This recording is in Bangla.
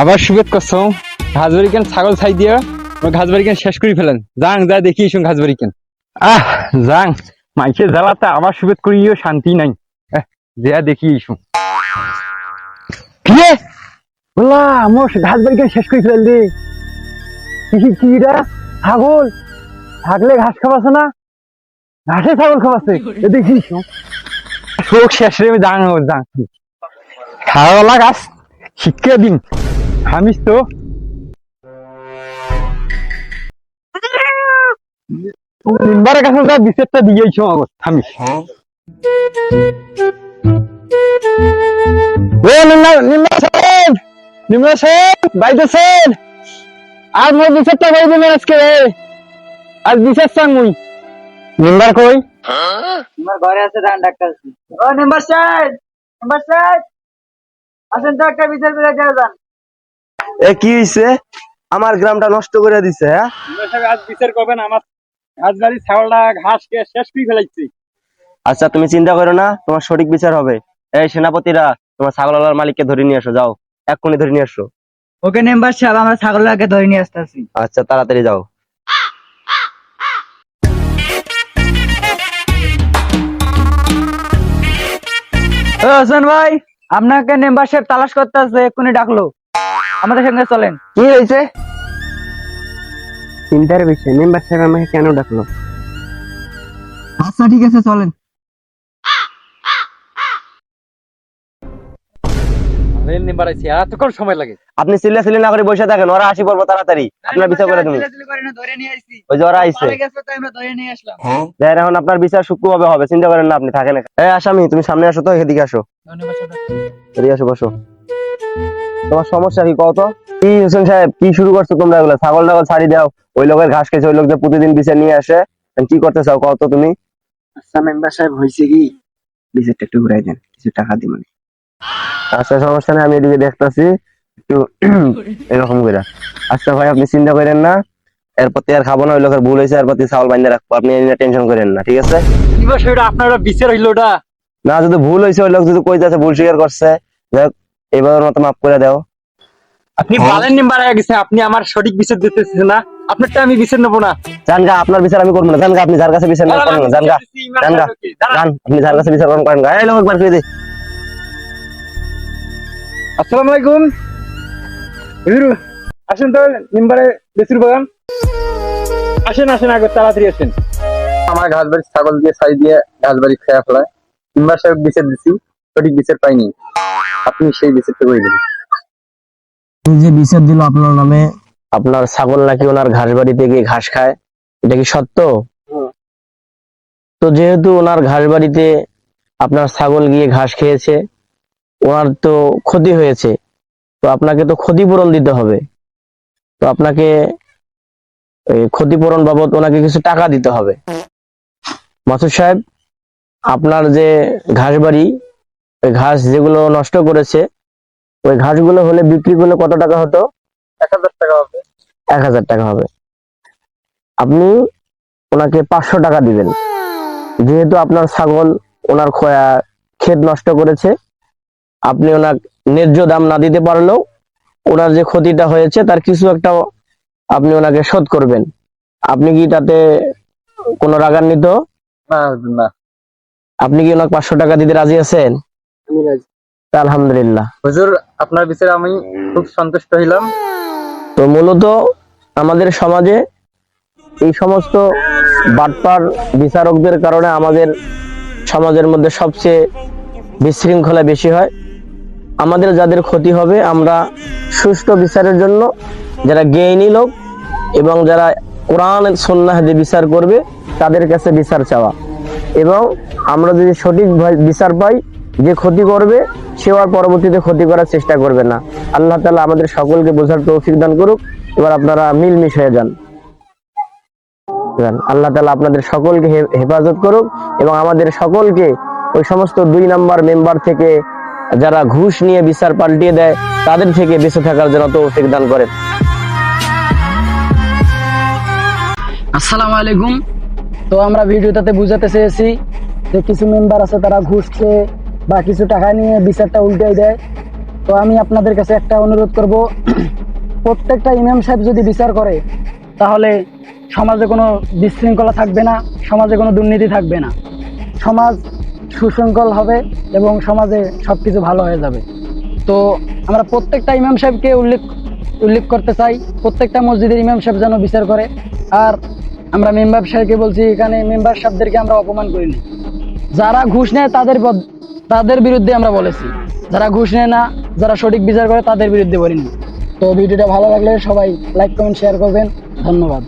আবার সুবেদ করছ। ঘাসবাড়ি কেন ছাগল ছাই দিয়ে ঘাসবাড়ি কেন শেষ করে ফেলেন। যাং যা দেখি এসো ঘাসবাড়ি কেন আহ যাং মাইকে জ্বালাতে আবার সুবেদ করিও শান্তি নাই। যা দেখি এসো কি বললা আমার ঘাসবাড়ি কেন শেষ করে ফেলেন রে। কি কি এটা ছাগল? থাকলে ঘাস খাবাছে না? ঘাসে ছাগল এ দেখি এসো শোক শেষ রে আমি যাং যাং। খাওয়ালা গাছ শিক্ষা দিন। হামিস তো? নিম্বারের কাছে যা বিচারটা দিয়েছ আমার হামিস। ও নিম্বা নিম্বা সাহেব! নিম্বা সাহেব বাইতেছেন আর মোর বিচারটা কই দিবেন আজকে আজ বিচার চাং মুই। নিম্বার কই? আমার ঘরে আছে ধান ডাক্তার ও মেম্বার সাহেব! মেম্বার সাহেব! আসেন তো একটা বিচার করে যান। এ কি হইছে? আমার গ্রামটা নষ্ট করে দিছে হ্যাঁ? আজ বিচার করবেন আমার আজ বাড়ি ছাগলটা ঘাস খেয়ে শেষ করে ফেলাইছি। আচ্ছা তুমি চিন্তা করো না তোমার সঠিক বিচার হবে। এই সেনাপতিরা তোমার ছাগলওয়ালার মালিককে ধরে নিয়ে আসো যাও। এক্ষুনি ধরে নিয়ে আসো। ওকে মেম্বার সাহেব আমরা ছাগলটাকে ধরে নিয়ে আসতেছি। আচ্ছা তাড়াতাড়ি যাও। ও হোসেন ভাই আপনাকে মেম্বার সাহেব তালাশ করতে আসছে এক্ষুনি ডাকলো। আমাদের সঙ্গে চলেন। কি হয়েছে? চিন্তার বিষয় মেম্বার সাহেব আমাকে কেন ডাকলো? আচ্ছা ঠিক আছে চলেন। এতক্ষণ সময় লাগে। আপনি সিলে না করে বসে থাকেন ওরা আসি পড়ব তাড়াতাড়ি। আপনার বিচার করে তুমি। ধরে নিয়ে আসছি। ওই যে ওরা আইছে। গেছে তাই আমরা ধরে নিয়ে আসলাম। দেখেন এখন আপনার বিচার সূক্ষ্ম ভাবে হবে চিন্তা করেন না আপনি থাকেন এই আসামি তুমি সামনে আসো তো এদিকে আসো। এদিকে আসো বসো। তোমার সমস্যা কি কত কি হোসেন সাহেব কি শুরু করছ তোমরা এগুলো? ছাগল টাগল ছাড়ি দাও। ওই লোকের ঘাস খেয়েছে ওই লোক যে প্রতিদিন বিচার নিয়ে আসে। কি করতে চাও কত তুমি? আচ্ছা মেম্বার সাহেব হয়েছে কি? বিচারটা একটু ঘুরাই দেন কিছু টাকা দিবেন আচ্ছা সমস্যা নেই আমি এদিকে দেখতেছি। একটু এরকম করে আচ্ছা ভাই আপনি চিন্তা করেন না। এরপর আর খাব না ওই লোকের ভুল হয়েছে এরপর চাউল বাইন্দা রাখব। আপনি টেনশন করেন না ঠিক আছে? আপনার বিচার হইল ওটা? না যদি ভুল হয়েছে ওই লোক যদি কই যাচ্ছে ভুল স্বীকার করছে যাই এবার মতো মাফ করে দাও। আপনি পালেন নিম্বার আগে গেছে আপনি আমার সঠিক বিচার দিতেছেন না। আপনারটা আমি বিচার নেব না। জানগা আপনার বিচার আমি করব না। জানগা আপনি যার কাছে বিচার না করেন না। জানগা জানগা জান আপনি যার কাছে বিচার করেন করেন গা। এই লোক একবার ফিরে দিই আসসালামু আলাইকুম। হুজুর আসেন তো নিম্বারে বেসির বাগান। আসেন আসেন আগে তাড়াতাড়ি আসেন। আমার ঘাস বাড়ি ছাগল দিয়ে ছাই দিয়ে ঘাস বাড়ি খেয়া ফেলায় নিম্বার সাহেব বিচার দিছি সঠিক বিচার পাইনি। আপনি সেই বিচারটা করে দিন যে বিচার দিল আপনার নামে। আপনার ছাগল নাকি ওনার ঘাস বাড়িতে গিয়ে ঘাস খায়? এটা কি সত্য? তো যেহেতু ওনার ঘাস বাড়িতে আপনার ছাগল গিয়ে ঘাস খেয়েছে ওনার তো ক্ষতি হয়েছে। তো আপনাকে তো ক্ষতিপূরণ দিতে হবে। তো আপনাকে এই ক্ষতিপূরণ বাবদ ওনাকে কিছু টাকা দিতে হবে। মাসুদ সাহেব আপনার যে ঘাস বাড়ি ওই ঘাস যেগুলো নষ্ট করেছে ওই ঘাসগুলো হলে বিক্রি করলে কত টাকা হতো? এক হাজার টাকা হবে। এক হাজার টাকা হবে। আপনি ওনাকে পাঁচশো টাকা দিবেন। যেহেতু আপনার ছাগল ওনার খোয়া ক্ষেত নষ্ট করেছে আপনি ওনার ন্যায্য দাম না দিতে পারলেও ওনার যে ক্ষতিটা হয়েছে তার কিছু একটা আপনি ওনাকে শোধ করবেন। আপনি কি তাতে কোনো রাগান্বিত? না। আপনি কি ওনাকে পাঁচশো টাকা দিতে রাজি আছেন? আলহামদুলিল্লাহ। হুজুর আপনার বিচারে আমি খুব সন্তুষ্ট হইলাম। তো মূলত আমাদের সমাজে এই সমস্ত বাটপার বিচারকদের কারণে আমাদের সমাজের মধ্যে সবচেয়ে বিশৃঙ্খলা বেশি হয়। আমাদের যাদের ক্ষতি হবে আমরা সুষ্ঠু বিচারের জন্য যারা জ্ঞানী লোক এবং যারা কোরআন সন্ন্যাহ দিয়ে বিচার করবে তাদের কাছে বিচার চাওয়া। এবং আমরা যদি সঠিক বিচার পাই যে ক্ষতি করবে, সেও আর পরবর্তীতে ক্ষতি করার চেষ্টা করবে না। আল্লাহ তালা আমাদের সকলকে বোঝার তৌফিক দান করুক। এবার আপনারা মিলমিশ হয়ে যান। আল্লাহ তালা আপনাদের সকলকে হেফাজত করুক এবং আমাদের সকলকে ওই সমস্ত দুই নাম্বার মেম্বার থেকে যারা ঘুষ নিয়ে বিচার পাল্টিয়ে দেয়, তাদের থেকে বেঁচে থাকার জন্য তৌফিক দান করেন। আসসালামু আলাইকুম। তো আমরা ভিডিওটাতে বুঝাতে চেয়েছি যে কিছু মেম্বার আছে, তারা ঘুষ খেয়ে বা কিছু টাকা নিয়ে বিচারটা উল্টে দেয়। তো আমি আপনাদের কাছে একটা অনুরোধ করব, প্রত্যেকটা ইমাম সাহেব যদি বিচার করে, তাহলে সমাজে কোনো বিশৃঙ্খলা থাকবে না, সমাজে কোনো দুর্নীতি থাকবে না। সমাজ সুশৃঙ্খল হবে এবং সমাজে সব কিছু ভালো হয়ে যাবে। তো আমরা প্রত্যেকটা ইমাম সাহেবকে উল্লেখ উল্লেখ করতে চাই, প্রত্যেকটা মসজিদের ইমাম সাহেব যেন বিচার করে। আর আমরা মেম্বার সাহেবকে বলছি, এখানে মেম্বার সাহেবদেরকে আমরা অপমান করিনি। যারা ঘুষ নেয় তাদের তাদের বিরুদ্ধে আমরা বলেছি। যারা ঘুষ নেয় না, যারা সঠিক বিচার করে তাদের বিরুদ্ধে বলিনি। তো ভিডিওটা ভালো লাগলে সবাই লাইক কমেন্ট শেয়ার করবেন। ধন্যবাদ।